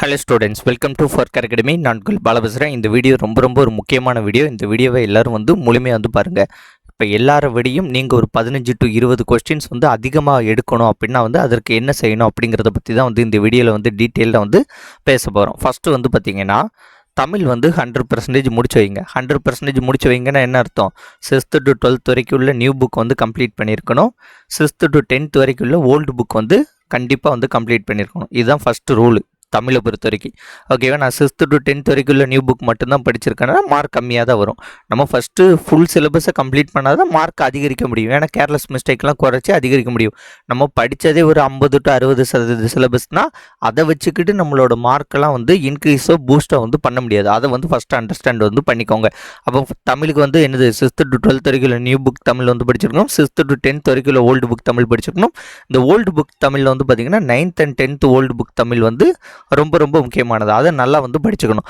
Hello students welcome to ஃபர்க் academy நான் உங்கள் பால பேசுகிறேன் இந்த வீடியோ ரொம்ப ரொம்ப ஒரு முக்கியமான வீடியோ இந்த வீடியோவை எல்லாரும் வந்து முழுமையாக வந்து பாருங்கள் இப்போ எல்லார விடையும் நீங்கள் ஒரு பதினஞ்சு டு இருபது கொஸ்டின்ஸ் வந்து அதிகமாக எடுக்கணும் அப்படின்னா வந்து அதற்கு என்ன செய்யணும் அப்படிங்கிறத பற்றி தான் வந்து இந்த வீடியோவில் வந்து டீட்டெயிலாக வந்து பேச போகிறோம் ஃபஸ்ட்டு வந்து பார்த்திங்கன்னா தமிழ் வந்து ஹண்ட்ரட் பர்சன்டேஜ் முடிச்சு வைங்க. ஹண்ட்ரட் பர்சன்டேஜ் முடிச்சு வைங்கன்னா என்ன அர்த்தம்? சிக்ஸ்த்து டு டுவெல்த் வரைக்கும் உள்ள நியூ புக் வந்து கம்ப்ளீட் பண்ணியிருக்கணும். சிக்ஸ்த்து டு டென்த் வரைக்கும் உள்ள ஓல்டு புக் வந்து கண்டிப்பாக வந்து கம்ப்ளீட் பண்ணியிருக்கணும். இதுதான் ஃபஸ்ட்டு ரூல் தமிழை பொறுத்த வரைக்கும் ஓகேவா நான் சிக்ஸ்த்து டு டென்த் வரைக்கும் உள்ள நியூ புக் மட்டும்தான் படிச்சிருக்கேன்னா மார்க் கம்மியாக தான் வரும். நம்ம ஃபஸ்ட்டு ஃபுல் சிலபஸை கம்ப்ளீட் பண்ணால் தான் மார்க் அதிகரிக்க முடியும். ஏன்னா கேர்லெஸ் மிஸ்டேக்லாம் குறைச்சி அதிகரிக்க முடியும். நம்ம படித்ததே ஒரு ஐம்பது டு அறுபது சதவீத சிலபஸ்னால் அதை வச்சுக்கிட்டு நம்மளோட மார்க்கெல்லாம் வந்து இன்க்ரீஸோ பூஸ்ட்டோ வந்து பண்ண முடியாது. அதை வந்து ஃபஸ்ட்டு அண்டர்ஸ்டாண்ட் வந்து பண்ணிக்கோங்க. அப்போ தமிழுக்கு வந்து என்னது? சிக்ஸ்த்து டு டுவெல்த் வரைக்கும் உள்ள நியூ புக் தமிழ் வந்து படிச்சிருக்கணும். சிக்ஸ்த்து டு டென்த் வரைக்கும் உள்ள ஓல்டு புக் தமிழ் படிச்சிருக்கணும். இந்த ஓல்டு புக் தமிழில் வந்து பார்த்திங்கன்னா ninth and tenth old book Tamil வந்து ரொம்ப ரொம்ப முக்கியமானது. அதை நல்லா வந்து படிச்சுக்கணும்.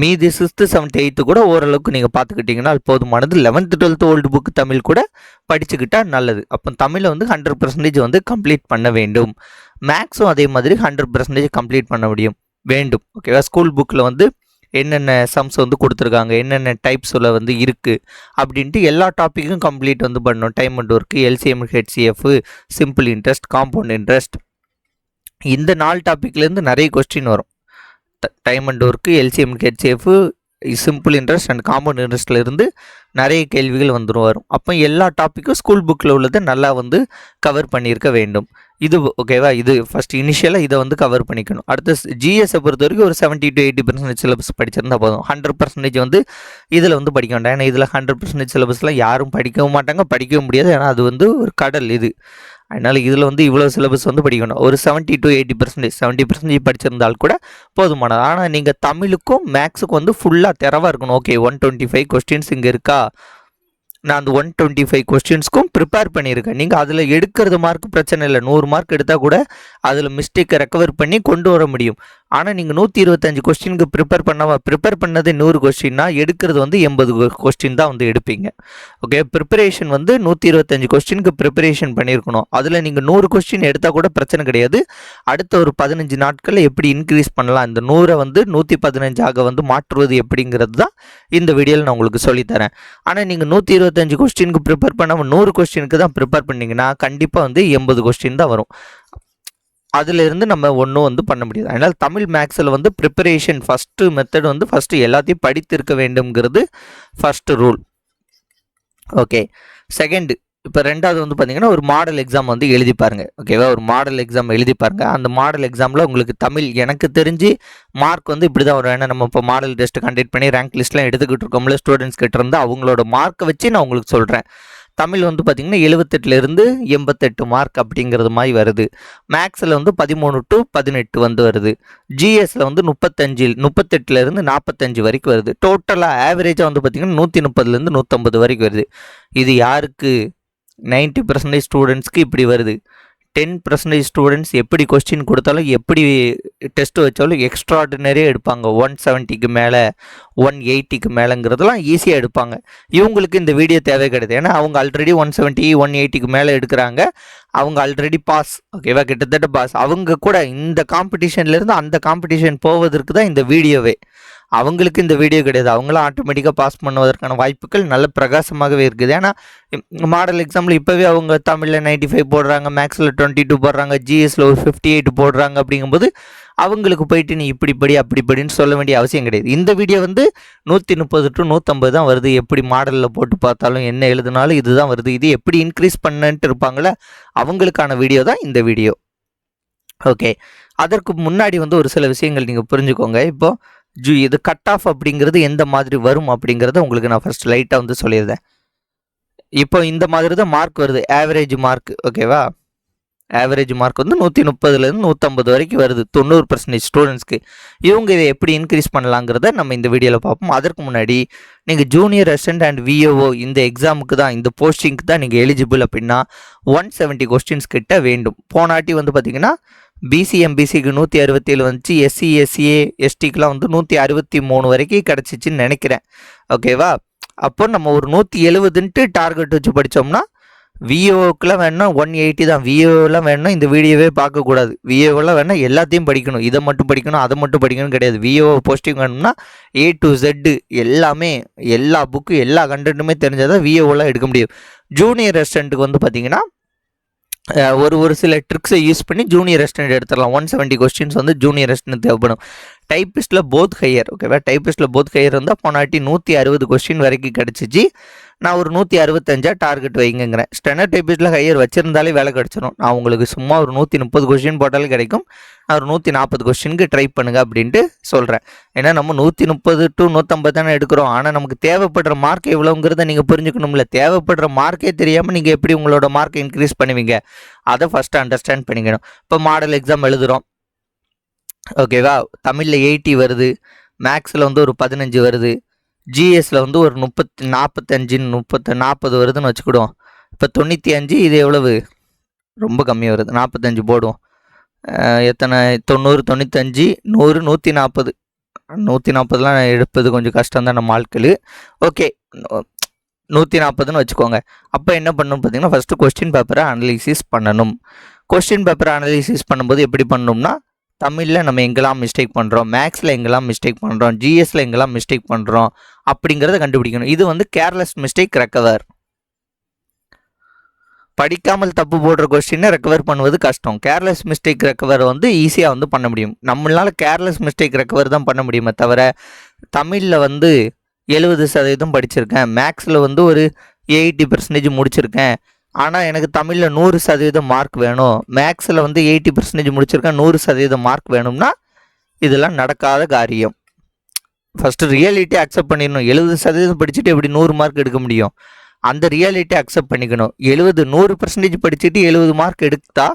மீதி சிக்ஸ்த்து செவன்த் எயித்து கூட ஓரளவுக்கு நீங்கள் பார்த்துக்கிட்டிங்கன்னா அது போதுமானது. Eleventh twelfth old book Tamil கூட படிச்சுக்கிட்டால் நல்லது. அப்போ தமிழை வந்து ஹண்ட்ரட் பர்சன்டேஜ் வந்து கம்ப்ளீட் பண்ண வேண்டும். மேக்ஸும் அதே மாதிரி ஹண்ட்ரட் பர்சன்டேஜ் கம்ப்ளீட் பண்ண முடியும். வேண்டும். ஓகேவா ஸ்கூல் புக்கில் வந்து என்னென்ன சம்ஸ் வந்து கொடுத்துருக்காங்க? என்னென்ன டைப்ஸில் வந்து இருக்குது அப்படின்ட்டு எல்லா டாப்பிக்கும் கம்ப்ளீட் வந்து பண்ணணும். Time and work LCM HCF simple interest compound interest இந்த நாலு டாப்பிக்லேருந்து நிறைய கொஸ்டின் வரும். Time and work LCM HF simple interest and compound இன்ட்ரெஸ்ட்ல இருந்து நிறைய கேள்விகள் வந்துடும் வரும். அப்போ எல்லா டாப்பிக்கும் ஸ்கூல் புக்கில் உள்ளதை நல்லா வந்து கவர் பண்ணியிருக்க வேண்டும். இது ஓகேவா இது ஃபஸ்ட் இனிஷியலாக இதை வந்து கவர் பண்ணிக்கணும். அடுத்து ஜிஎஸை பொறுத்த வரைக்கும் ஒரு seventy to eighty percentage syllabus படிச்சிருந்தா போதும். ஹண்ட்ரட் பர்சன்டேஜ் வந்து இதில் வந்து படிக்க வேண்டாம். ஏன்னா இதில் ஹண்ட்ரட் பர்சன்டேஜ் சிலபஸ்லாம் யாரும் படிக்கவும் மாட்டாங்க படிக்கவும் முடியாது. ஏன்னா அது வந்து ஒரு கடல் இது. அதனால் இதில் வந்து இவ்வளோ சிலபஸ் வந்து படிக்கணும். ஒரு seventy to eighty percentage seventy percentage படிச்சிருந்தால் கூட போதுமானது. ஆனால் நீங்கள் தமிழுக்கும் மேக்ஸுக்கும் வந்து ஃபுல்லாக திறவாக இருக்கணும். Okay one twenty five questions இங்கே இருக்கா? நான் அந்த ஒன் டுவெண்ட்டி ஃபைவ் கொஸ்டின்ஸ்க்கும் ப்ரிப்பேர் பண்ணியிருக்கேன். நீங்கள் அதில் எடுக்கிறது மார்க் பிரச்சனை இல்லை. நூறு மார்க் எடுத்தால் கூட அதில் மிஸ்டேக்கை ரெக்கவர் பண்ணி கொண்டு வர முடியும். ஆனால் நீங்கள் நூற்றி இருபத்தஞ்சு கொஸ்டினுக்கு ப்ரிப்பேர் பண்ண ப்ரிப்பேர் பண்ணது நூறு கொஸ்டின்னா எடுக்கிறது வந்து எண்பது கொஸ்டின் தான் வந்து எடுப்பீங்க. ஓகே ப்ரிப்பரேஷன் வந்து நூற்றி இருபத்தஞ்சு கொஸ்டினுக்கு ப்ரிப்பரேஷன் பண்ணியிருக்கணும் அதில் நீங்கள் நூறு கொஸ்டின் எடுத்தால் கூட பிரச்சனை கிடையாது. அடுத்த ஒரு பதினஞ்சு நாட்களில் எப்படி இன்க்ரீஸ் பண்ணலாம்? இந்த நூறை வந்து நூற்றி பதினஞ்சாக வந்து மாற்றுவது எப்படிங்கிறது தான் இந்த வீடியோவில் நான் உங்களுக்கு சொல்லித்தரேன். ஆனால் நீங்கள் நூற்றி இருபத்தஞ்சு கொஸ்டினுக்கு ப்ரிப்பேர் பண்ணாமல் நூறு கொஸ்டினுக்கு தான் ப்ரிப்பேர் பண்ணிங்கன்னா கண்டிப்பாக வந்து எண்பது கொஸ்டின் தான் வரும். அதிலிருந்து நம்ம ஒன்றும் வந்து பண்ண முடியாது. அதனால் தமிழ் மேக்ஸில் வந்து ப்ரிப்பரேஷன் ஃபஸ்ட்டு மெத்தட் வந்து ஃபஸ்ட்டு எல்லாத்தையும் படித்திருக்க வேண்டும்ங்கிறது ஃபஸ்ட்டு ரூல் ஓகே செகண்டு இப்போ ரெண்டாவது வந்து பார்த்தீங்கன்னா ஒரு மாடல் எக்ஸாம் வந்து எழுதி பாருங்கள் ஓகேவா ஒரு மாடல் எக்ஸாம் எழுதி பாருங்கள் அந்த மாடல் எக்ஸாமில் உங்களுக்கு தமிழ் எனக்கு தெரிஞ்சு மார்க் வந்து இப்படி தான் வரும். ஏன்னா நம்ம இப்போ மாடல் டெஸ்ட் கண்டக்ட் பண்ணி ரேங்க் லிஸ்ட்லாம் எடுத்துக்கிட்டு இருக்கோம்ல ஸ்டூடெண்ட்ஸ் கிட்ட இருந்து அவங்களோட மார்க்கை வச்சு நான் உங்களுக்கு சொல்கிறேன் தமிழ் வந்து பார்த்திங்கன்னா எழுபத்தெட்டுலேருந்து எண்பத்தெட்டு மார்க் அப்படிங்கிறது மாதிரி வருது. மேக்ஸில் வந்து பதிமூணு டு பதினெட்டு வந்து வருது. ஜிஎஸ்சில் வந்து முப்பத்தஞ்சு முப்பத்தெட்டுலேருந்து நாற்பத்தஞ்சு வரைக்கும் வருது. டோட்டலாக ஆவரேஜாக வந்து பார்த்திங்கன்னா நூற்றி முப்பதுலேருந்து நூற்றம்பது வரைக்கும் வருது. இது யாருக்கு? நைன்ட்டி பர்சன்டேஜ் ஸ்டூடெண்ட்ஸ்க்கு இப்படி வருது. டென் பர்சன்டேஜ் ஸ்டூடெண்ட்ஸ் எப்படி கொஸ்டின் கொடுத்தாலும் எப்படி டெஸ்ட் வச்சாலும் எக்ஸ்ட்ராடினரியாக எடுப்பாங்க. ஒன் செவன்ட்டிக்கு மேலே ஒன் எயிட்டிக்கு மேலேங்கிறதெல்லாம் ஈஸியாக எடுப்பாங்க. இவங்களுக்கு இந்த வீடியோ தேவை கிடையாது. ஏன்னா அவங்க ஆல்ரெடி ஒன் செவன்ட்டி ஒன் எயிட்டிக்கு மேலே எடுக்கிறாங்க. அவங்க ஆல்ரெடி பாஸ் ஓகேவா கிட்டத்தட்ட பாஸ் அவங்க கூட இந்த காம்படிஷன்லேருந்து அந்த காம்படிஷன் போவதற்கு தான் இந்த வீடியோவே அவங்களுக்கு இந்த வீடியோ கிடையாது. அவங்களும் ஆட்டோமேட்டிக்காக பாஸ் பண்ணுவதற்கான வாய்ப்புகள் நல்ல பிரகாசமாகவே இருக்குது. ஏன்னா மாடல் எக்ஸாம்பிள் இப்போவே அவங்க தமிழில் நைன்ட்டி ஃபைவ் போடுறாங்க மேக்ஸில் டுவெண்ட்டி டூ போடுறாங்க ஜிஎஸ்ல ஒரு ஃபிஃப்டி எயிட் போடுறாங்க அப்படிங்கும்போது அவங்களுக்கு போயிட்டு நீ இப்படி படி அப்படி படின்னு சொல்ல வேண்டிய அவசியம் கிடையாது. இந்த வீடியோ வந்து நூற்றி முப்பது டு நூற்றம்பது தான் வருது. எப்படி மாடலில் போட்டு பார்த்தாலும் என்ன எழுதினாலும் இதுதான் வருது. இது எப்படி இன்க்ரீஸ் பண்ணன்ட்டு இருப்பாங்களே அவங்களுக்கான வீடியோ தான் இந்த வீடியோ ஓகே அதற்கு முன்னாடி வந்து ஒரு சில விஷயங்கள் நீங்கள் புரிஞ்சுக்கோங்க. இப்போது ஜூ இது கட் ஆஃப் அப்படிங்கிறது எந்த மாதிரி வரும் அப்படிங்கிறத உங்களுக்கு நான் ஃபர்ஸ்ட் லைட்டாக வந்து சொல்லியிருந்தேன் இப்போ இந்த மாதிரி தான் மார்க் வருது. ஆவரேஜ் மார்க் ஓகேவா ஆவரேஜ் மார்க் வந்து நூற்றி முப்பதுலேருந்து நூற்றம்பது வரைக்கும் வருது. தொண்ணூறு பர்சன்டேஜ் ஸ்டூடெண்ட்ஸ்க்கு இவங்க இதை எப்படி இன்க்ரீஸ் பண்ணலாங்கிறத நம்ம இந்த வீடியோவில் பார்ப்போம். அதற்கு முன்னாடி நீங்கள் ஜூனியர் அசிஸ்டன்ட் அண்ட் விஓஓ இந்த எக்ஸாமுக்கு தான் இந்த போஸ்டிங்க்கு தான் நீங்கள் எலிஜிபிள் அப்படின்னா ஒன் செவன்ட்டி கொஸ்டின்ஸ் கிட்ட வேண்டும். போனாட்டி வந்து பார்த்தீங்கன்னா பிசிஎம்பிசிக்கு நூற்றி அறுபத்தி ஏழு வந்துச்சு. எஸ்சி எஸ்சிஏ எஸ்டிக்கெலாம் வந்து நூற்றி அறுபத்தி மூணு வரைக்கும் கிடச்சிச்சின்னு நினைக்கிறேன். ஓகேவா அப்போ நம்ம ஒரு நூற்றி எழுபதுன்ட்டு டார்கெட் வச்சு படித்தோம்னா விஏஓக்கெலாம் வேணும்னா ஒன் எயிட்டி தான். விஏஓலாம் வேணும்னா இந்த வீடியோவே பார்க்கக்கூடாது விஏஓலாம் வேணால் எல்லாத்தையும் படிக்கணும். இதை மட்டும் படிக்கணும் அதை மட்டும் படிக்கணும் கிடையாது. விஏஓ போஸ்டிங் வேணும்னா ஏ டு ஜெட்டு எல்லாமே எல்லா புக்கு எல்லா கண்டென்ட்டுமே தெரிஞ்சால் தான் விஏஓலாம் எடுக்க முடியும். ஜூனியர் ரெஸ்டண்ட்டுக்கு வந்து பார்த்திங்கன்னா ஒரு ஒரு சில ட்ரிக்ஸை யூஸ் பண்ணி ஜூனியர் ரெஸ்டன்ட் எடுத்துடலாம். ஒன் செவன்ட்டி கொஸ்டின்ஸ் வந்து ஜூனியர் ரெஸ்டன்ட் தேவைப்படும். டைப்பிஸ்ட்டில் போத் ஹையர் ஓகேவா டைப்பிஸ்ட்டில் போத் ஹையர் இருந்தால் போனாட்டி நூற்றி அறுபது கொஸ்டின் வரைக்கும் கிடச்சிச்சு. நான் ஒரு நூற்றி அறுபத்தஞ்சா டார்கெட் வைங்கிறேன் ஸ்டெனர் டைப்பிஸ்ட்டில் ஹையர் வச்சுருந்தாலே வேலை கிடச்சிரும். நான் உங்களுக்கு சும்மா ஒரு நூற்றி முப்பது கொஸ்டின் போட்டாலே கிடைக்கும். நான் ஒரு நூற்றி நாற்பது கொஸ்டினுக்கு ட்ரை பண்ணுங்க அப்படின்ட்டு சொல்கிறேன் ஏன்னா நம்ம நூற்றி முப்பது டு நூற்றம்பது தானே எடுக்கிறோம். ஆனால் நமக்கு தேவைப்படுற மார்க் எவ்வளோங்கிறத நீங்கள் புரிஞ்சுக்கணும்ல. தேவைப்படுற மார்க்கே தெரியாமல் நீங்கள் எப்படி உங்களோட மார்க்கை இன்க்ரீஸ் பண்ணுவீங்க? அதை ஃபஸ்ட்டு அண்டர்ஸ்டாண்ட் பண்ணிக்கணும். இப்போ மாடல் எக்ஸாம் எழுதுகிறோம் ஓகேவா தமிழில் எயிட்டி வருது. மேக்ஸில் வந்து ஒரு பதினஞ்சு வருது. ஜிஎஸில் வந்து ஒரு முப்பத்தி நாற்பத்தஞ்சு முப்பத்து நாற்பது வருதுன்னு வச்சுக்கிடுவோம். இப்போ தொண்ணூற்றி அஞ்சு இது எவ்வளவு? ரொம்ப கம்மியாக வருது. நாற்பத்தஞ்சு போடுவோம். எத்தனை? தொண்ணூறு தொண்ணூத்தஞ்சு நூறு நூற்றி நாற்பது நூற்றி நாற்பதுலாம் எடுப்பது கொஞ்சம் கஷ்டம் தான் நம்ம ஆட்கள். ஓகே நூற்றி நாற்பதுன்னு வச்சுக்கோங்க. அப்போ என்ன பண்ணணும் பார்த்தீங்கன்னா ஃபஸ்ட்டு கொஸ்டின் பேப்பரை அனலிசிஸ் பண்ணணும். கொஸ்டின் பேப்பரை அனலிசிஸ் பண்ணும்போது எப்படி பண்ணணும்னா தமிழில் நம்ம எங்கெல்லாம் மிஸ்டேக் பண்ணுறோம் மேக்ஸில் எங்கெல்லாம் மிஸ்டேக் பண்ணுறோம் ஜிஎஸில் எங்கெல்லாம் மிஸ்டேக் பண்ணுறோம் அப்படிங்கிறத கண்டுபிடிக்கணும். இது வந்து கேர்லெஸ் மிஸ்டேக் ரெக்கவர் படிக்காமல் தப்பு போடுற கொஸ்டினை ரெக்கவர் பண்ணுவது கஷ்டம். கேர்லெஸ் மிஸ்டேக் ரெக்கவர் வந்து ஈஸியாக வந்து பண்ண முடியும். நம்மளால் கேர்லெஸ் மிஸ்டேக் ரெக்கவர் தான் பண்ண முடியுமே தவிர தமிழில் வந்து எழுபது சதவீதம் படிச்சிருக்கேன். மேக்ஸில் வந்து ஒரு எயிட்டி பர்சன்டேஜ் முடிச்சிருக்கேன். ஆனால் எனக்கு தமிழில் நூறு சதவீதம் மார்க் வேணும். மேக்ஸில் வந்து எயிட்டி பர்சன்டேஜ் முடிச்சிருக்கேன். நூறு சதவீதம் மார்க் வேணும்னா இதெல்லாம் நடக்காத காரியம். ஃபஸ்ட்டு ரியாலிட்டி அக்செப்ட் பண்ணிடணும். எழுபது சதவீதம் படிச்சுட்டு எப்படி நூறு மார்க் எடுக்க முடியும்? அந்த ரியாலிட்டி அக்செப்ட் பண்ணிக்கணும். எழுபது நூறு பர்சன்டேஜ் படிச்சுட்டு எழுபது மார்க் எடுத்தா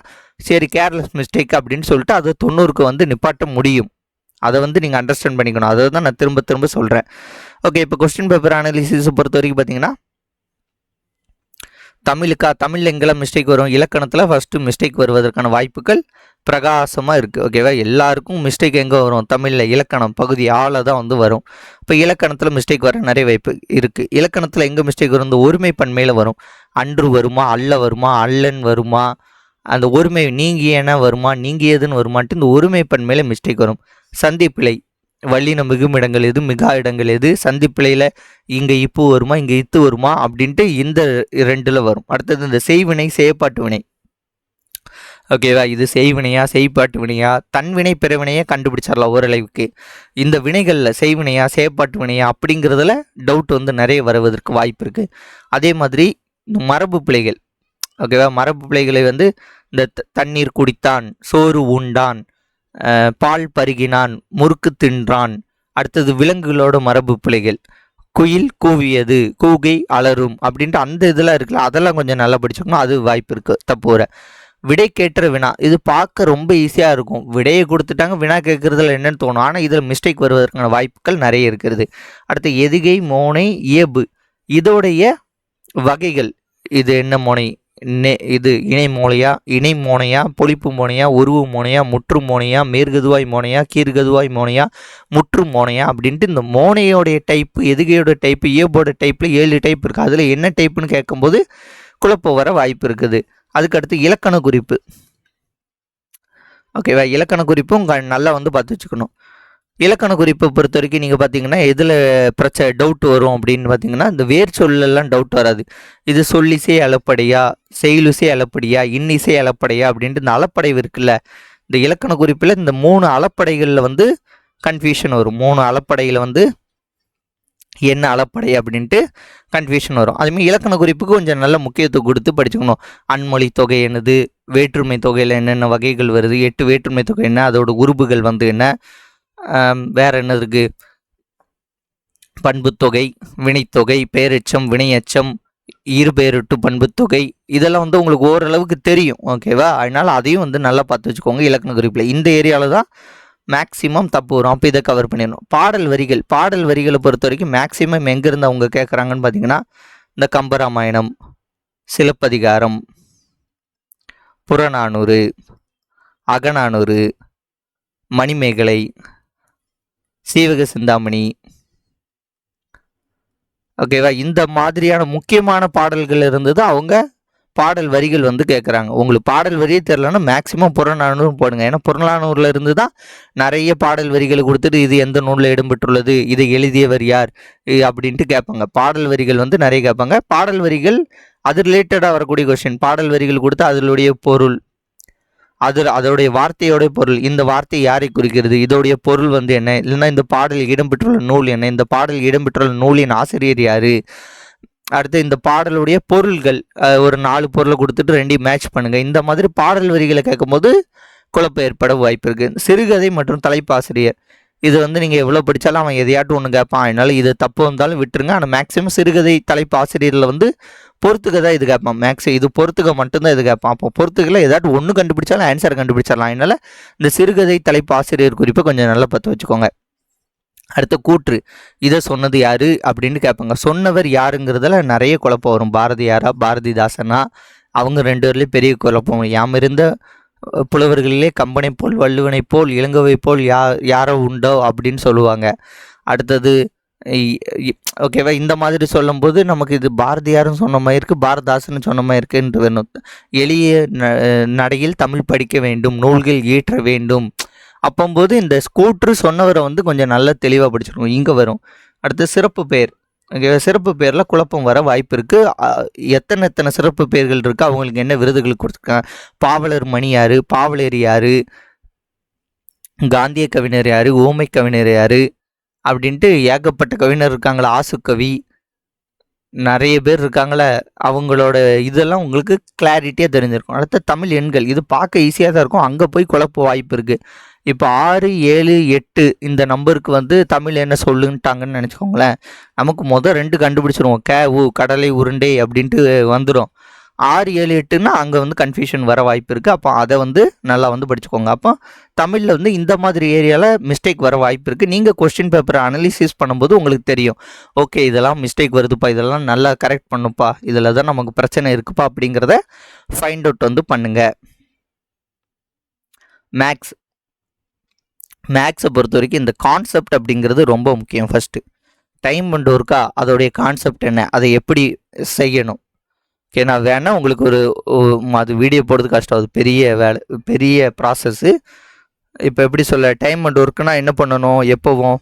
சரி கேர்லெஸ் மிஸ்டேக் அப்படின்னு சொல்லிட்டு அதை தொண்ணூறுக்கு வந்து நிப்பாட்ட முடியும். அதை வந்து நீங்கள் அண்டர்ஸ்டாண்ட் பண்ணிக்கணும். அதை தான் நான் திரும்ப திரும்ப சொல்கிறேன் ஓகே இப்போ கொஸ்டின் பேப்பர் அனாலிசிஸை பொறுத்த வரைக்கும் பார்த்தீங்கன்னா தமிழுக்கா தமிழில் எங்கெல்லாம் மிஸ்டேக் வரும். இலக்கணத்தில் ஃபஸ்ட்டு மிஸ்டேக் வருவதற்கான வாய்ப்புகள் பிரகாசமாக இருக்குது ஓகேவா எல்லாருக்கும் மிஸ்டேக் எங்கே வரும்? தமிழில் இலக்கணம் பகுதி ஆளை தான் வந்து வரும். இப்போ இலக்கணத்தில் மிஸ்டேக் வர நிறைய வாய்ப்பு இருக்குது இலக்கணத்தில் எங்கே மிஸ்டேக் வரும்? இந்த ஒருமை பன்மையில் வரும். அன்று வருமா? அல்ல வருமா? அல்லன் வருமா? அந்த ஒருமை நீங்கியன வருமா? நீங்கியதுன்னு வருமான்ட்டு இந்த ஒருமை பன்மையில் மிஸ்டேக் வரும். சந்திப்பிழை வல்லின மிகும் இடங்கள் எது மிகா இடங்கள் எது சந்திப்பிழையில் இங்கே இப்பு வருமா இங்கே இத்து வருமா அப்படின்ட்டு இந்த ரெண்டில் வரும். அடுத்தது இந்த செய்வினை செயப்பாட்டு வினை. ஓகேவா இது செய்வினையா செய்பாட்டு வினையா? தன்வினை பிறவினையே கண்டுபிடிச்சிடலாம் ஓரளவுக்கு. இந்த வினைகளில் செய்வினையா செயப்பாட்டு வினையா அப்படிங்கிறதுல டவுட் வந்து நிறைய வருவதற்கு வாய்ப்பு இருக்குது அதே மாதிரி இந்த மரபு பிழைகள். ஓகேவா மரபு பிழைகளை வந்து இந்த த- தண்ணீர் குடித்தான் சோறு உண்டான் பால் பருகினான் முறுக்கு தின்றான். அடுத்தது விலங்குகளோட மரபு பிழைகள். குயில் கூவியது கூகை அலறும் அப்படின்ட்டு அந்த இதெல்லாம் இருக்குல்ல அதெல்லாம் கொஞ்சம் நல்லா படிச்சோம்னா அது வாய்ப்பு இருக்குது தப்புற. விடை கேட்டுற வினா. இது பார்க்க ரொம்ப ஈஸியாக இருக்கும். விடையை கொடுத்துட்டாங்க வினா கேட்குறதுல என்னன்னு தோணும். ஆனால் இதில் மிஸ்டேக் வருவதற்கான வாய்ப்புகள் நிறைய இருக்கிறது. அடுத்து எதுகை மோனை இயல்பு இதோடைய வகைகள். இது என்ன மோனை? நெ இது இணை மோனையா இணை மோனையா பொழிப்பு மோனையா உருவு மோனையா முற்று மோனையா மேற்கதுவாய் மோனையா கீர்கதுவாய் மோனையா முற்று மோனையா அப்படின்ட்டு இந்த மோனையோடைய டைப்பு எதுகையோட டைப்பு ஏபோட டைப்பில் ஏழு டைப் இருக்குது அதில் என்ன டைப்புன்னு கேட்கும்போது குழப்பம் வர வாய்ப்பு இருக்குது. அதுக்கடுத்து இலக்கண குறிப்பு. ஓகேவா இலக்கண குறிப்பும் நல்லா வந்து பார்த்து வச்சுக்கணும். இலக்கண குறிப்பை பொறுத்த வரைக்கும் நீங்கள் பார்த்தீங்கன்னா எதில் பிரச்சனை டவுட் வரும் அப்படின்னு பார்த்தீங்கன்னா இந்த வேர் சொல்லெல்லாம் டவுட் வராது. இது சொல்லிசை அளப்படையா செயலிசை அளப்படியா இன்னிசை அளப்படையா அப்படின்ட்டு இந்த அளப்படை இருக்குல்ல இந்த இலக்கண குறிப்பில் இந்த மூணு அளப்படைகளில் வந்து கன்ஃபியூஷன் வரும். மூணு அளப்படையில் வந்து என்ன அளப்படை அப்படின்ட்டு கன்ஃபியூஷன் வரும். அதுமாதிரி இலக்கண குறிப்புக்கு கொஞ்சம் நல்ல முக்கியத்துவம் கொடுத்து படிச்சுக்கணும். அன்மொழி தொகை என்னது? வேற்றுமை தொகையில் என்னென்ன வகைகள் வருது? எட்டு வேற்றுமை தொகை என்ன? அதோட உறுப்புகள் வந்து என்ன? வேறு என்ன இருக்குது பண்புத்தொகை வினைத்தொகை பேரெச்சம் வினையச்சம் இருபேருட்டு பண்புத்தொகை இதெல்லாம் வந்து உங்களுக்கு ஓரளவுக்கு தெரியும் ஓகேவா அதனால் அதையும் வந்து நல்லா பார்த்து வச்சுக்கோங்க இலக்கண குறிப்பில். இந்த ஏரியாவில் தான் மேக்ஸிமம் தப்பு வரும். அப்போ இதை கவர் பண்ணிடணும். பாடல் வரிகள். பாடல் வரிகளை பொறுத்த வரைக்கும் மேக்ஸிமம் எங்கேருந்து அவங்க கேட்குறாங்கன்னு பார்த்தீங்கன்னா இந்த கம்பராமாயணம் சிலப்பதிகாரம் புறநானூறு அகநானூறு மணிமேகலை சீவக சிந்தாமணி. ஓகேவா இந்த மாதிரியான முக்கியமான பாடல்கள் இருந்தது அவங்க பாடல் வரிகள் வந்து கேட்குறாங்க உங்களுக்கு பாடல் வரியே தெரிலன்னா மேக்ஸிமம் புறநானூறு போடுங்க. ஏன்னா புறநானூரில் இருந்து தான் நிறைய பாடல் வரிகளை கொடுத்துட்டு இது எந்த நூலில் இடம்பெற்றுள்ளது இதை எழுதியவர் யார் அப்படின்ட்டு கேட்பாங்க. பாடல் வரிகள் வந்து நிறைய கேட்பாங்க. பாடல் வரிகள் அது ரிலேட்டடாக வரக்கூடிய கொஸ்டின் பாடல் வரிகள் கொடுத்து அதனுடைய பொருள் அது அதோடைய வார்த்தையோட பொருள். இந்த வார்த்தை யாரை குறிக்கிறது? இதோடைய பொருள் வந்து என்ன? இல்லைன்னா இந்த பாடலில் இடம்பெற்றுள்ள நூல் என்ன? இந்த பாடலில் இடம்பெற்றுள்ள நூலின் ஆசிரியர் யார்? அடுத்து இந்த பாடலுடைய பொருள்கள் ஒரு நாலு பொருளை கொடுத்துட்டு ரெண்டையும் மேட்ச் பண்ணுங்கள் இந்த மாதிரி பாடல் வரிகளை கேட்கும்போது குழப்பம் ஏற்பட வாய்ப்பு இருக்குது சிறுகதை மற்றும் தலைப்பாசிரியர். இது வந்து நீங்கள் எவ்வளோ படித்தாலும் அவன் எதையாட்டும் ஒன்று கேட்பான். அதனால் இது தப்பு வந்தாலும் விட்டுருங்க. ஆனால் மேக்ஸிமம் சிறுகதை தலைப்பு ஆசிரியரில் வந்து பொறுத்துக்க தான் இது கேட்பான். மேக்ஸ் இது பொறுத்துக்க மட்டும்தான் இது கேட்பான். அப்போ பொறுத்துக்கல ஏதாட்டும் ஒன்று கண்டுபிடிச்சாலும் ஆன்சர் கண்டுபிடிச்சிடலாம். அதனால் இந்த சிறுகதை தலைப்பு ஆசிரியர் குறிப்பை கொஞ்சம் நல்லா பற்ற வச்சுக்கோங்க. அடுத்த கூற்று. இதை சொன்னது யார்? அப்படின்னு கேட்பாங்க. சொன்னவர் யாருங்கிறதுல நிறைய குழப்பம் வரும். பாரதியாரா? பாரதிதாசனா? அவங்க ரெண்டு பேர்லேயும் பெரிய குழப்பம் யாம் இருந்த புலவர்களிலே கம்பனை போல் வள்ளுவனை போல் இளங்கவை போல் யா யாரோ உண்டோ அப்படின்னு சொல்லுவாங்க. அடுத்தது ஓகேவா இந்த மாதிரி சொல்லும்போது நமக்கு இது பாரதியாரும் சொன்ன மாதிரி இருக்குது பாரதாசன் சொன்ன மாதிரி இருக்குன்றது வேணும் எளிய ந- நடையில் தமிழ் படிக்க வேண்டும் நூல்கள் இயற்ற வேண்டும். அப்போம்போது இந்த ஸ்கூட்ரு சொன்னவரை வந்து கொஞ்சம் நல்லா தெளிவாக படிச்சிருக்கோம் இங்கே வரும். அடுத்து சிறப்பு பெயர். சிறப்பு பேரில் குழப்பம் வர வாய்ப்பு இருக்குது எத்தனை எத்தனை சிறப்பு பெயர்கள் இருக்குது அவங்களுக்கு என்ன விருதுகள் கொடுத்துருக்காங்க பாவலர் மணி யார்? பாவலர் யார்? காந்திய கவிஞர் யார்? ஊமை கவிஞர் யார்? அப்படின்ட்டு ஏகப்பட்ட கவிஞர் இருக்காங்களா. ஆசுக்கவி நிறைய பேர் இருக்காங்களே. அவங்களோட இதெல்லாம் உங்களுக்கு கிளாரிட்டியாக தெரிஞ்சிருக்கும். அடுத்த தமிழ் எண்கள். இது பார்க்க ஈஸியாக தான் இருக்கும். அங்கே போய் குழப்ப வாய்ப்பு இருக்குது இப்போ ஆறு ஏழு எட்டு இந்த நம்பருக்கு வந்து தமிழ் என்ன சொல்லுன்ட்டாங்கன்னு நினச்சிக்கோங்களேன். நமக்கு மொதல் ரெண்டு கண்டுபிடிச்சிருவோம். கே உ கடலை உருண்டை அப்படின்ட்டு வந்துடும் ஆறு ஏழு எட்டுன்னா அங்கே வந்து கன்ஃபியூஷன் வர வாய்ப்பு இருக்குது அப்போ அதை வந்து நல்லா வந்து படிச்சுக்கோங்க. அப்போ தமிழில் வந்து இந்த மாதிரி ஏரியாவில் மிஸ்டேக் வர வாய்ப்பு இருக்குது நீங்கள் கொஸ்டின் பேப்பரை அனலிசிஸ் பண்ணும்போது உங்களுக்கு தெரியும். ஓகே இதெல்லாம் மிஸ்டேக் வருதுப்பா இதெல்லாம் நல்லா கரெக்ட் பண்ணுப்பா இதில் தான் நமக்கு பிரச்சனை இருக்குப்பா அப்படிங்கிறத ஃபைண்ட் அவுட் வந்து பண்ணுங்கள் மேக்ஸ் மேக்ஸை பொறுத்த வரைக்கும் இந்த கான்செப்ட் அப்படிங்கிறது ரொம்ப முக்கியம் ஃபஸ்ட்டு டைம் கொண்டு இருக்கா அதோடைய கான்செப்ட் என்ன அதை எப்படி செய்யணும்? ஓகே நான் வேணால் உங்களுக்கு ஒரு அது வீடியோ போடுறது கஷ்டம். அது பெரிய வேலை பெரிய ப்ராசஸ்ஸு இப்போ எப்படி சொல்ல டைம் அண்ட் ஒர்க்குனா என்ன பண்ணணும் எப்போவும்?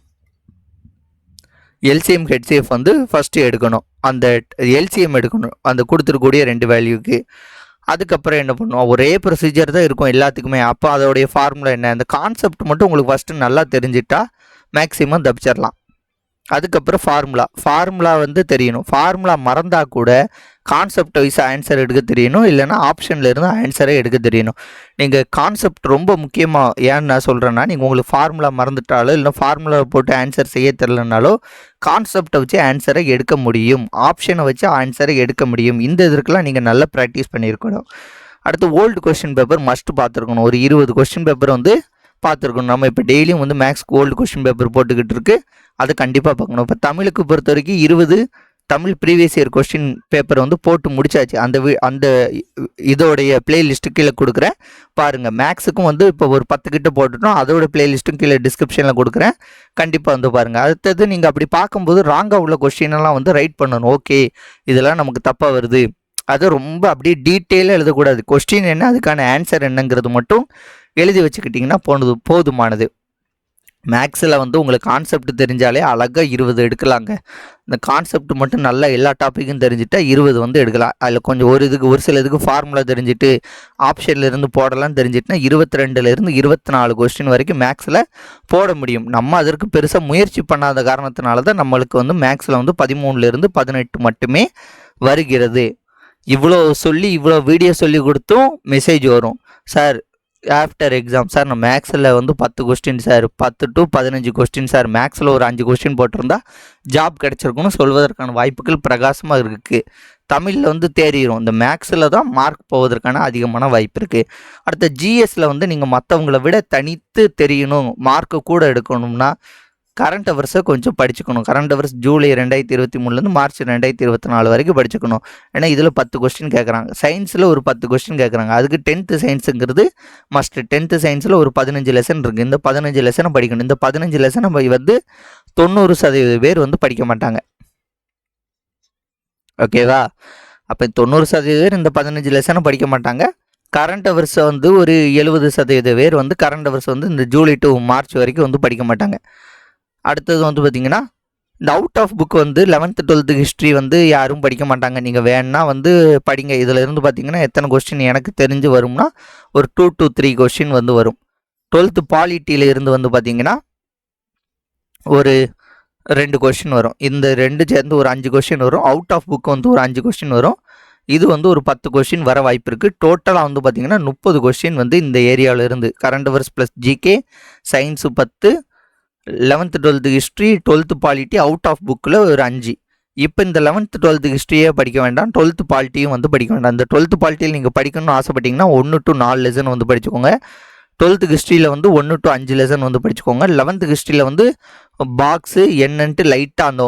எல்சிஎம் ஹெட்சிஎஃப் வந்து ஃபஸ்ட்டு எடுக்கணும். அந்த எல்சிஎம் எடுக்கணும். அந்த கொடுத்துருக்கூடிய ரெண்டு வேல்யூக்கு அதுக்கப்புறம் என்ன பண்ணுவோம் ஒரே ப்ரொசீஜர் தான் இருக்கும் எல்லாத்துக்குமே. அப்போ அதோடைய ஃபார்முலா என்ன? அந்த கான்செப்ட் மட்டும் உங்களுக்கு ஃபஸ்ட்டு நல்லா தெரிஞ்சிட்டா மேக்ஸிமம் தப்பிச்சிடலாம் அதுக்கப்புறம் ஃபார்முலா ஃபார்முலா வந்து தெரியணும். ஃபார்முலா மறந்தால் கூட கான்செப்ட் வைஸ் ஆன்சர் எடுக்க தெரியணும். இல்லைன்னா ஆப்ஷனில் இருந்து ஆன்சரே எடுக்க தெரியணும். நீங்கள் கான்செப்ட் ரொம்ப முக்கியமாக ஏன்னு நான் சொல்கிறேன்னா நீங்கள் உங்களுக்கு ஃபார்முலா மறந்துட்டாலோ இல்லை ஃபார்முலா போட்டு ஆன்சர் செய்ய தெரிலனாலோ கான்செப்டை வச்சு ஆன்சரை எடுக்க முடியும். ஆப்ஷனை வச்சு ஆன்சரை எடுக்க முடியும். இந்த இதற்கெல்லாம் நீங்கள் நல்லா ப்ராக்டிஸ் பண்ணியிருக்கணும். அடுத்து ஓல்டு கொஸ்டின் பேப்பர் மஸ்ட் பார்த்துருக்கணும். ஒரு இருபது கொஸ்டின் பேப்பர் வந்து பார்த்துருக்கணும். நம்ம இப்போ டெய்லியும் வந்து மேக்ஸ் ஓல்டு கொஸ்டின் பேப்பர் போட்டுக்கிட்டு இருக்கு. அதை கண்டிப்பாக பார்க்கணும். இப்போ தமிழுக்கு பொறுத்த வரைக்கும் இருபது Tamil previous year question paper வந்து போட்டு முடிச்சாச்சு. அந்த வி- அந்த இதோடைய பிளேலிஸ்ட்டு கீழே கொடுக்குறேன். பாருங்கள் மேக்ஸுக்கும் வந்து இப்போ ஒரு பத்து கிட்ட போட்டுட்டோம். அதோட பிளேலிஸ்ட்டும் கீழே டிஸ்கிரிப்ஷனில் கொடுக்குறேன். கண்டிப்பாக வந்து பாருங்கள் அடுத்தது நீங்கள் அப்படி பார்க்கும்போது ராங்காக உள்ள கொஸ்டினெல்லாம் வந்து ரைட் பண்ணணும். ஓகே இதெல்லாம் நமக்கு தப்பாக வருது. அது ரொம்ப அப்படியே டீட்டெயிலாக எழுதக்கூடாது. கொஸ்டின் என்ன அதுக்கான ஆன்சர் என்னங்கிறது மட்டும் எழுதி வச்சுக்கிட்டிங்கன்னா போனது போதுமானது. மேக்ஸில் வந்து உங்களுக்கு கான்செப்ட் தெரிஞ்சாலே அழகாக இருபது எடுக்கலாங்க. இந்த கான்செப்ட் மட்டும் நல்லா எல்லா டாப்பிக்கும் தெரிஞ்சுட்டா இருபது வந்து எடுக்கலாம். அதில் கொஞ்சம் ஒரு இதுக்கு ஒரு சில இதுக்கு ஃபார்முலா தெரிஞ்சுட்டு ஆப்ஷன்லேருந்து போடலாம் தெரிஞ்சிட்டுனா இருபத்தி ரெண்டுலேருந்து இருபத்தி நாலு கொஸ்டின் வரைக்கும் மேக்ஸில் போட முடியும். நம்ம அதற்கு பெருசாக முயற்சி பண்ணாத காரணத்தினால தான் நம்மளுக்கு வந்து மேக்ஸில் வந்து பதிமூணுலேருந்து பதினெட்டு மட்டுமே வருகிறது. இவ்வளோ சொல்லி இவ்வளோ வீடியோ சொல்லி கொடுத்தும் மெசேஜ் வரும். சார் ஆஃப்டர் எக்ஸாம் சார் நான் மேக்ஸில் வந்து பத்து கொஸ்டின் சார் பத்து டு பதினஞ்சு கொஸ்டின் சார் மேக்ஸில் ஒரு அஞ்சு கொஸ்டின் போட்டிருந்தா ஜாப் கிடச்சிருக்குன்னு சொல்வதற்கான வாய்ப்புகள் பிரகாசமாக இருக்குது தமிழில் வந்து தேறிடும் இந்த மேக்ஸில் தான் மார்க் போவதற்கான அதிகமான வாய்ப்பு இருக்குது அடுத்த ஜிஎஸ்சில் வந்து நீங்கள் மற்றவங்கள விட தனித்து தெரியணும். மார்க்கு கூட எடுக்கணும்னா கரண்ட் அவர்ஸை கொஞ்சம் படிச்சுக்கணும். கரண்ட் அவர்ஸ் ஜூலை ரெண்டாயிரத்தி இருபத்தி மூணுலேருந்து மார்ச் ரெண்டாயிரத்தி இருபத்தி நாலு வரைக்கும் படிச்சுக்கணும். ஏன்னா இதில் பத்து கொஸ்டின் கேட்குறாங்க சயின்ஸில் ஒரு பத்து கொஸ்டின் கேட்குறாங்க அதுக்கு டென்த்து சயின்ஸுங்கிறது மஸ்ட் டென்த்து சயின்ஸில் ஒரு பதினஞ்சு லெசன் இருக்குது இந்த பதினஞ்சு லெசனை படிக்கணும். இந்த பதினஞ்சு லெசனை வந்து தொண்ணூறு சதவீத பேர் வந்து படிக்க மாட்டாங்க. ஓகேவா அப்போ தொண்ணூறு சதவீத பேர் இந்த பதினஞ்சு லெசனை படிக்க மாட்டாங்க. கரண்ட் அவர்ஸை வந்து ஒரு எழுபது சதவீத பேர் வந்து கரண்ட் அவர்ஸ் வந்து இந்த ஜூலை டு மார்ச் வரைக்கும் வந்து படிக்க மாட்டாங்க. அடுத்தது வந்து பார்த்திங்கன்னா இந்த அவுட் ஆஃப் புக் வந்து லெவன்த்து டுவெல்த்து ஹிஸ்ட்ரி வந்து யாரும் படிக்க மாட்டாங்க. நீங்கள் வேணால் வந்து படிங்க. இதில் இருந்து பார்த்தீங்கன்னா எத்தனை கொஸ்டின் எனக்கு தெரிஞ்சு வரும்னா ஒரு டூ டு த்ரீ கொஸ்டின் வந்து வரும். டுவெல்த்து பாலிட்டியில் இருந்து வந்து பார்த்திங்கன்னா ஒரு ரெண்டு கொஸ்டின் வரும். இந்த ரெண்டு சேர்ந்து ஒரு அஞ்சு கொஸ்டின் வரும். அவுட் ஆஃப் புக் வந்து ஒரு அஞ்சு கொஸ்டின் வரும். இது வந்து ஒரு பத்து கொஸ்டின் வர வாய்ப்பு இருக்குது டோட்டலாக வந்து பார்த்தீங்கன்னா முப்பது கொஸ்டின் வந்து இந்த ஏரியாவிலேருந்து current affairs plus GK science பத்து eleventh twelfth history twelfth polity out of புக்கில் ஒரு அஞ்சு. இப்போ இந்த லெவன்த்து டுவெல்த்து ஹிஸ்ட்ரியே படிக்க வேண்டாம் டுவெல்த்து பாலிட்டியும் வந்து படிக்க வேண்டாம். இந்த டுவெல்த்து பாலிட்டியில் நீங்கள் படிக்கணும்னு ஆசைப்பட்டீங்கன்னா ஒன்று டு நாலு லெசன் வந்து படிச்சுக்கோங்க. டுவெல்த்து ஹிஸ்ட்ரியில் வந்து ஒன்று டு அஞ்சு லெசன் வந்து படிச்சுக்கோங்க. லெவன்த்து ஹிஸ்ட்ரியில் வந்து பாக்ஸு என்னன்ட்டு லைட்டாக அந்த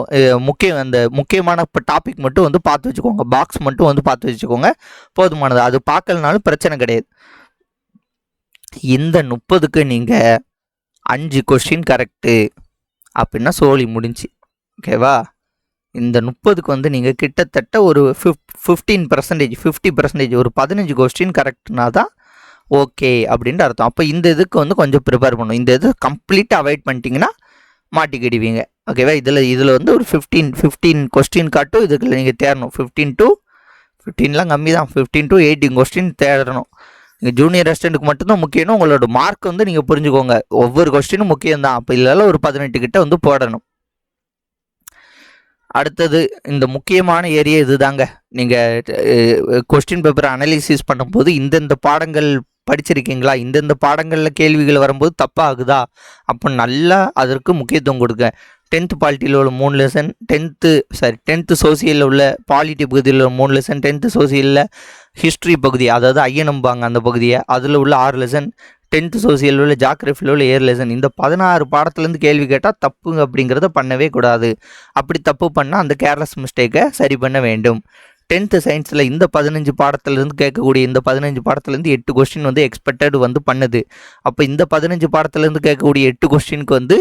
முக்கிய அந்த முக்கியமான இப்போ டாபிக் மட்டும் வந்து பார்த்து வச்சுக்கோங்க. பாக்ஸ் மட்டும் வந்து பார்த்து வச்சுக்கோங்க. போதுமானது. அது பார்க்கலனாலும் பிரச்சனை கிடையாது. இந்த முப்பதுக்கு நீங்கள் அஞ்சு கொஷின் கரெக்டு அப்படின்னா சோழி முடிஞ்சு. ஓகேவா இந்த முப்பதுக்கு வந்து நீங்கள் கிட்டத்தட்ட ஒரு fif fifteen percentage fifty percentage ஒரு பதினஞ்சு கொஸ்டின் கரெக்ட்னா தான் ஓகே அப்படின்ட்டு அர்த்தம். அப்போ இந்த இதுக்கு வந்து கொஞ்சம் ப்ரிப்பேர் பண்ணணும் இந்த இது கம்ப்ளீட்டாக அவாய்ட் பண்ணிட்டீங்கன்னா மாட்டிக்கிடுவீங்க. ஓகேவா இதில் இதில் வந்து ஒரு ஃபிஃப்டீன் ஃபிஃப்டீன் கொஸ்டின் காட்டும் இதுக்குள்ள நீங்கள் தேடணும். ஃபிஃப்டீன் டு ஃபிஃப்டீன்லாம் கம்மி தான் ஃபிஃப்டீன் டு எயிட்டீன் கொஸ்டின் தேடணும். நீங்கள் ஜூனியர் அசிஸ்டண்ட்டுக்கு மட்டும்தான் முக்கியம்னா உங்களோட மார்க் வந்து நீங்கள் புரிஞ்சுக்கோங்க. ஒவ்வொரு கொஸ்டினும் முக்கியம் தான் அப்போ இதெல்லாம் ஒரு பதினெட்டு கிட்ட வந்து போடணும். அடுத்தது இந்த முக்கியமான ஏரியா இதுதாங்க. நீங்கள் கொஸ்டின் பேப்பர் அனலிசிஸ் பண்ணும்போது இந்தந்த பாடங்கள் படிச்சிருக்கீங்களா? இந்தந்த பாடங்களில் கேள்விகள் வரும்போது தப்பாகுதா? அப்போ நல்லா அதற்கு முக்கியத்துவம் கொடுங்க. டென்த்து பாலிட்டியில் உள்ள மூணு லெசன் டென்த்து சாரி டென்த்து சோசியலில் உள்ள பாலிட்டி பகுதியில் உள்ள மூணு லெசன் டென்த்து சோசியலில் ஹிஸ்ட்ரி பகுதி அதாவது ஐயனம்பாங்க அந்த பகுதியை. அதில் உள்ள ஆறு லெசன் டென்த்து சோசியல் உள்ள ஜாக்ரஃபியில் உள்ள ஏர் லெசன் இந்த பதினாறு பாடத்துலேருந்து கேள்வி கேட்டால் தப்புங்க அப்படிங்கிறத பண்ணவே கூடாது. அப்படி தப்பு பண்ணால் அந்த கேர்லெஸ் மிஸ்டேக்கை சரி பண்ண வேண்டும். டென்த்து சயின்ஸில் இந்த பதினஞ்சு பாடத்துலேருந்து கேட்கக்கூடிய இந்த பதினஞ்சு பாடத்துலேருந்து எட்டு கொஸ்டின் வந்து எக்ஸ்பெக்டட் வந்து பண்ணுது. அப்போ இந்த பதினஞ்சு பாடத்துலேருந்து கேட்கக்கூடிய எட்டு கொஸ்டினுக்கு வந்து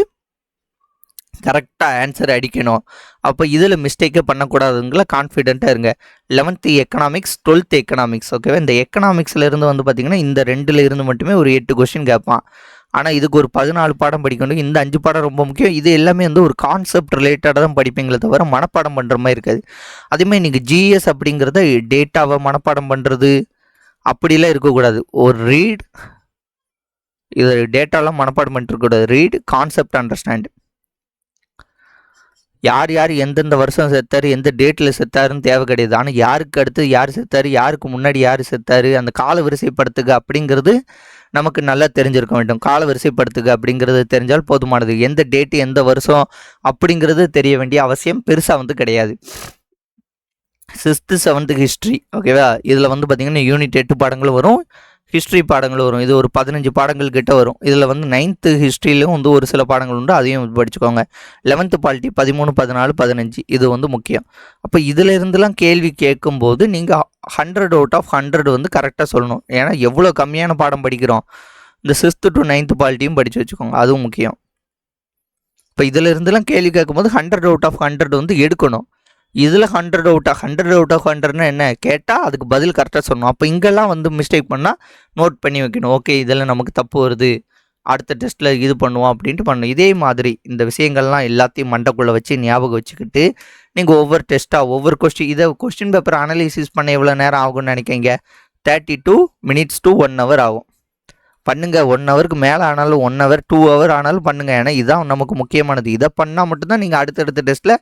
கரெக்டாக ஆன்சர் அடிக்கணும். அப்போ இதில் மிஸ்டேக்கே பண்ணக்கூடாதுங்களா கான்ஃபிடென்ட்டாக இருங்க. லெவன்த்து எக்கனாமிக்ஸ் டுவெல்த்து எக்கனாமிக்ஸ் ஓகேவா இந்த எக்கனாமிக்ஸில் இருந்து வந்து பார்த்திங்கன்னா இந்த ரெண்டில் இருந்து மட்டுமே ஒரு எட்டு கொஸ்டின் கேட்பான் ஆனால் இதுக்கு ஒரு பதினாலு பாடம் படிக்கணும் இந்த அஞ்சு பாடம் ரொம்ப முக்கியம். இது எல்லாமே வந்து ஒரு கான்செப்ட் ரிலேட்டடாக தான் படிப்பீங்களே தவிர மனப்பாடம் பண்ணுற மாதிரி இருக்காது. அதேமாதிரி நீங்கள் ஜிஎஸ் அப்படிங்கிறத டேட்டாவை மனப்பாடம் பண்ணுறது அப்படிலாம் இருக்கக்கூடாது. ஒரு ரீட் இது டேட்டாலாம் மனப்பாடம் பண்ணிட்டு இருக்கக்கூடாது. ரீட் கான்செப்ட் அண்டர்ஸ்டாண்ட் யார் யார் எந்தெந்த வருஷம் செத்தார் எந்த டேட்டில் செத்தாருன்னு தேவை கிடையாது. ஆனால் யாருக்கு அடுத்து யார் செத்தாரு யாருக்கு முன்னாடி யார் செத்தார் அந்த கால வரிசைப்படுத்துக அப்படிங்கிறது நமக்கு நல்லா தெரிஞ்சிருக்க வேண்டும். கால வரிசைப்படுத்துக அப்படிங்கிறது தெரிஞ்சால் போதுமானது. எந்த டேட்டு எந்த வருஷம் அப்படிங்கிறது தெரிய வேண்டிய அவசியம் பெருசாக வந்து கிடையாது. சிக்ஸ்த்து செவன்த்து ஹிஸ்ட்ரி ஓகேவா இதில் வந்து பார்த்திங்கன்னா யூனிட் எட்டு பாடங்கள் வரும். ஹிஸ்ட்ரி பாடங்கள் வரும். இது ஒரு பதினஞ்சு பாடங்கள் கிட்ட வரும். இதில் வந்து நைன்த்து ஹிஸ்ட்ரியிலும் வந்து ஒரு சில பாடங்கள் உண்டு. அதையும் படிச்சுக்கோங்க. லெவன்த்து பாலிட்டி பதிமூணு பதினாலு பதினஞ்சு இது வந்து முக்கியம். அப்போ இதிலிருந்துலாம் கேள்வி கேட்கும்போது நீங்கள் ஹண்ட்ரட் அவுட் ஆஃப் ஹண்ட்ரட் வந்து கரெக்டாக சொல்லணும். ஏன்னா எவ்வளோ கம்மியான பாடம் படிக்கிறோம். இந்த சிக்ஸ்த்து டு நைன்த்து பாலிட்டியும் படித்து வச்சுக்கோங்க. அதுவும் முக்கியம். இப்போ இதிலிருந்துலாம் கேள்வி கேட்கும்போது ஹண்ட்ரட் அவுட் ஆஃப் ஹண்ட்ரட் வந்து எடுக்கணும். இதில் hundred out hundred out of ஹண்ட்ரட்னா என்ன? கேட்டால் அதுக்கு பதில் கரெக்டாக சொன்னோம் அப்போ இங்கெல்லாம் வந்து மிஸ்டேக் பண்ணால் நோட் பண்ணி வைக்கணும். ஓகே இதில் நமக்கு தப்பு வருது. அடுத்த டெஸ்ட்டில் இது பண்ணுவோம் அப்படின்ட்டு பண்ணணும். இதே மாதிரி இந்த விஷயங்கள்லாம் எல்லாத்தையும் மண்டக்குள்ளே வச்சு ஞாபகம் வச்சுக்கிட்டு நீங்கள் ஒவ்வொரு டெஸ்ட்டாக ஒவ்வொரு கொஸ்டின் இதை கொஸ்டின் பேப்பர் அனலைசிஸ் பண்ண எவ்வளோ நேரம் ஆகும்னு நினைக்கிறீங்க? Thirty two minutes to one hour ஆகும். பண்ணுங்க. ஒன் ஹவருக்கு மேலே ஆனாலும் ஒன் ஹவர் டூ ஹவர் ஆனாலும் பண்ணுங்க. ஏன்னா இதுதான் நமக்கு முக்கியமானது. இதை பண்ணால் மட்டும்தான் நீங்கள் அடுத்தடுத்த டெஸ்ட்டில்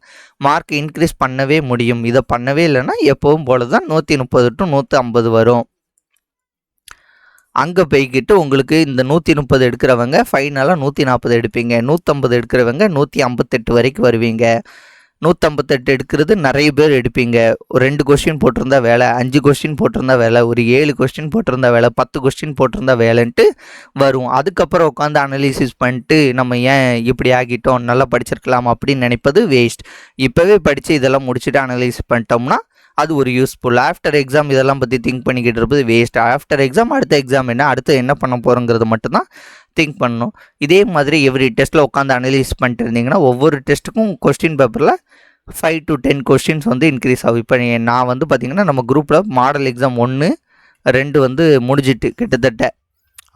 மார்க் இன்க்ரீஸ் பண்ணவே முடியும். இதை பண்ணவே இல்லைன்னா எப்போவும் போல தான் நூற்றி முப்பது டு நூற்றி ஐம்பது வரும். அங்கே போய்கிட்டு உங்களுக்கு இந்த நூற்றி முப்பது எடுக்கிறவங்க ஃபைனலாக நூற்றி நாற்பது எடுப்பீங்க. நூற்றம்பது எடுக்கிறவங்க நூற்றி ஐம்பத்தெட்டு வரைக்கும் வருவீங்க. நூற்றம்பத்தெட்டு எடுக்கிறது நிறைய பேர் எடுப்பீங்க. ஒரு ரெண்டு கொஸ்டின் போட்டிருந்தா வேலை அஞ்சு கொஸ்டின் போட்டிருந்தா வேலை ஒரு ஏழு கொஸ்டின் போட்டிருந்தா வேலை பத்து கொஸ்டின் போட்டிருந்தா வேலைன்ட்டு வரும். அதுக்கப்புறம் உட்காந்து அனலிசிஸ் பண்ணிட்டு நம்ம ஏன் இப்படி ஆகிட்டோம் நல்லா படிச்சிருக்கலாம் அப்படின்னு நினைப்பது வேஸ்ட் இப்போவே படித்து இதெல்லாம் முடிச்சுட்டு அனலைஸ் பண்ணிட்டோம்னா அது ஒரு யூஸ்ஃபுல் ஆஃப்டர் எக்ஸாம் இதெல்லாம் பற்றி திங்க் பண்ணிக்கிட்டு இருப்பது வேஸ்ட் ஆஃப்டர் எக்ஸாம் அடுத்த எக்ஸாம் என்ன அடுத்து என்ன பண்ண போகிறோங்கிறது மட்டும்தான் திங்க் பண்ணணும். இதே மாதிரி எவ்ரி டெஸ்ட்டில் உட்காந்து அனலைஸ் பண்ணிட்டு இருந்தீங்கன்னா ஒவ்வொரு டெஸ்ட்டுக்கும் கொஸ்டின் பேப்பரில் ஃபைவ் டு டென் கொஸ்டின்ஸ் வந்து இன்க்ரீஸ் ஆகும். இப்போ நான் வந்து பார்த்திங்கன்னா நம்ம குரூப்பில் மாடல் எக்ஸாம் ஒன்று ரெண்டு வந்து முடிஞ்சிட்டு கிட்டத்தட்ட.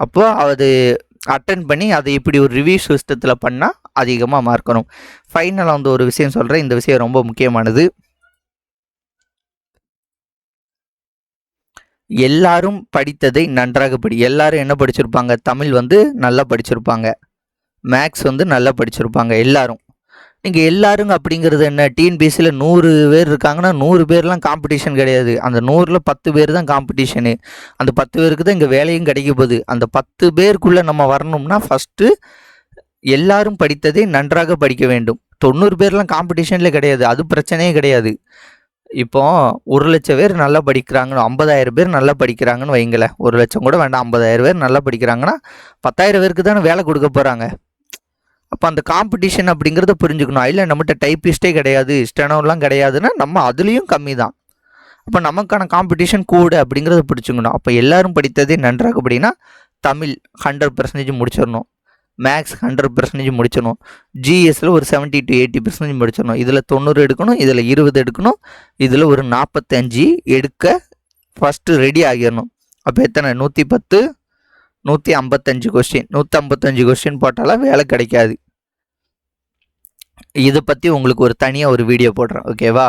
அப்போது அது அட்டன் பண்ணி அதை இப்படி ஒரு ரிவ்யூ சிஸ்டத்தில் பண்ணால் அதிகமாக மார்க்கணும் ஃபைனலாக வந்து ஒரு விஷயம் சொல்கிறேன் இந்த விஷயம் ரொம்ப முக்கியமானது. எல்லாரும் படித்ததை நன்றாக படி. எல்லாரும் என்ன படிச்சிருப்பாங்க? தமிழ் வந்து நல்லா படிச்சிருப்பாங்க. மேக்ஸ் வந்து நல்லா படிச்சிருப்பாங்க எல்லாரும். நீங்கள் எல்லாருங்க அப்படிங்கிறது என்ன? டிஎன்பிஎஸ்சியில் நூறு பேர் இருக்காங்கன்னா நூறு பேர்லாம் காம்படிஷன் கிடையாது. அந்த நூறில் பத்து பேர் தான் காம்படிஷனு அந்த பத்து பேருக்கு தான் இங்கே வேலையும் கிடைக்க போகுது. அந்த பத்து பேருக்குள்ளே நம்ம வரணும்னா ஃபஸ்ட்டு எல்லாரும் படித்ததை நன்றாக படிக்க வேண்டும். தொண்ணூறு பேர்லாம் காம்படிஷனில் கிடையாது. அது பிரச்சனையே கிடையாது. இப்போ ஒரு லட்சம் பேர் நல்லா படிக்கிறாங்கன்னு ஐம்பதாயிரம் பேர் நல்லா படிக்கிறாங்கன்னு வைங்களேன். ஒரு லட்சம் கூட வேண்டாம் ஐம்பதாயிரம் பேர் நல்லா படிக்கிறாங்கன்னா பத்தாயிரம் பேருக்கு தானே வேலை கொடுக்க போகிறாங்க அப்போ அந்த காம்படிஷன் அப்படிங்கிறத புரிஞ்சுக்கணும். இல்லை நம்மகிட்ட டைப்பிஸ்டே கிடையாது ஸ்டெனோலாம் கிடையாதுன்னா நம்ம அதுலேயும் கம்மி தான் அப்போ நமக்கான காம்படிஷன் கூட அப்படிங்கிறத பிடிச்சிக்கணும் அப்போ எல்லோரும் படித்ததே நன்றாக அப்படின்னா தமிழ் ஹண்ட்ரட் பர்சன்டேஜ் முடிச்சிடணும். மேக்ஸ் ஹண்ட்ரட் பர்சன்டேஜ் முடிச்சிடணும். ஜிஎஸ்சில் ஒரு செவன்ட்டி டு எயிட்டி பர்சன்டேஜ் முடிச்சிடணும். இதில் தொண்ணூறு எடுக்கணும் இதில் இருபது எடுக்கணும் இதில் ஒரு நாற்பத்தஞ்சு எடுக்க ஃபஸ்ட்டு ரெடி ஆகிடணும். அப்போ எத்தனை? நூற்றி பத்து நூற்றி ஐம்பத்தஞ்சு கொஸ்டின் நூற்றி ஐம்பத்தஞ்சு கொஸ்டின் போட்டாலும் வேலை கிடைக்காது. இதை பற்றி உங்களுக்கு ஒரு தனியாக ஒரு வீடியோ போடுறேன். ஓகேவா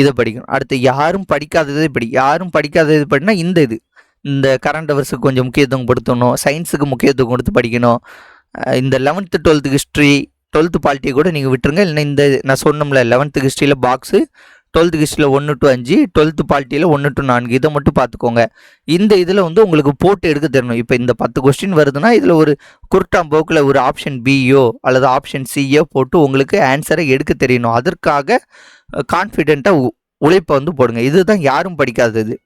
இதை படிக்கணும். அடுத்து யாரும் படிக்காதது படி. யாரும் படிக்காதது படினா இந்த இது. இந்த கரண்ட் அவர்ஸுக்கு கொஞ்சம் முக்கியத்துவம் கொடுத்தணும் சயின்ஸுக்கு முக்கியத்துவம் கொடுத்து படிக்கணும். இந்த லெவன்த்து டுவெல்த்து ஹிஸ்ட்ரி டுவெல்த்து பாலிட்டியை கூட நீங்கள் விட்டுருங்க. இல்லைன்னா இந்த நான் சொன்னோம்ல லெவன்த்து ஹிஸ்ட்ரியில் பாக்ஸு டுவெல்த்து ஹிஸ்ட்ரியில் ஒன்று டு அஞ்சு டுவெல்த்து பாலிட்டியில் ஒன்று டு நான்கு. இதை மட்டும் பார்த்துக்கோங்க. இந்த இதில் வந்து உங்களுக்கு போட்டு எடுக்க தெரியணும். இப்போ இந்த பத்து கொஸ்டின் வருதுன்னா இதில் ஒரு குருட்டாம் போக்கில் ஒரு ஆப்ஷன் பியோ அல்லது ஆப்ஷன் சியோ போட்டு உங்களுக்கு ஆன்சரை எடுக்க தெரியணும். அதற்காக கான்ஃபிடெண்ட்டாக உழைப்பை வந்து போடுங்க. இதுதான் யாரும் படிக்காதது.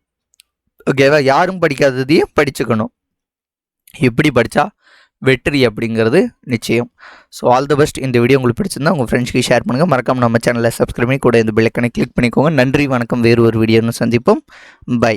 ஓகேவா யாரும் படிக்காததையும் படிச்சுக்கணும். எப்படி படித்தா வெற்றி அப்படிங்கிறது நிச்சயம். ஸோ ஆல் தி பெஸ்ட் இந்த வீடியோ உங்களுக்கு பிடிச்சிருந்தா உங்கள் ஃப்ரெண்ட்ஸ்க்கு ஷேர் பண்ணுங்கள் மறக்காம நம்ம சேனலை சப்ஸ்கிரைப் பண்ணி கூட இந்த பெல்லைக்கனை கிளிக் பண்ணிக்கோங்க. நன்றி வணக்கம். வேறு ஒரு வீடியோன்னு சந்திப்போம். பை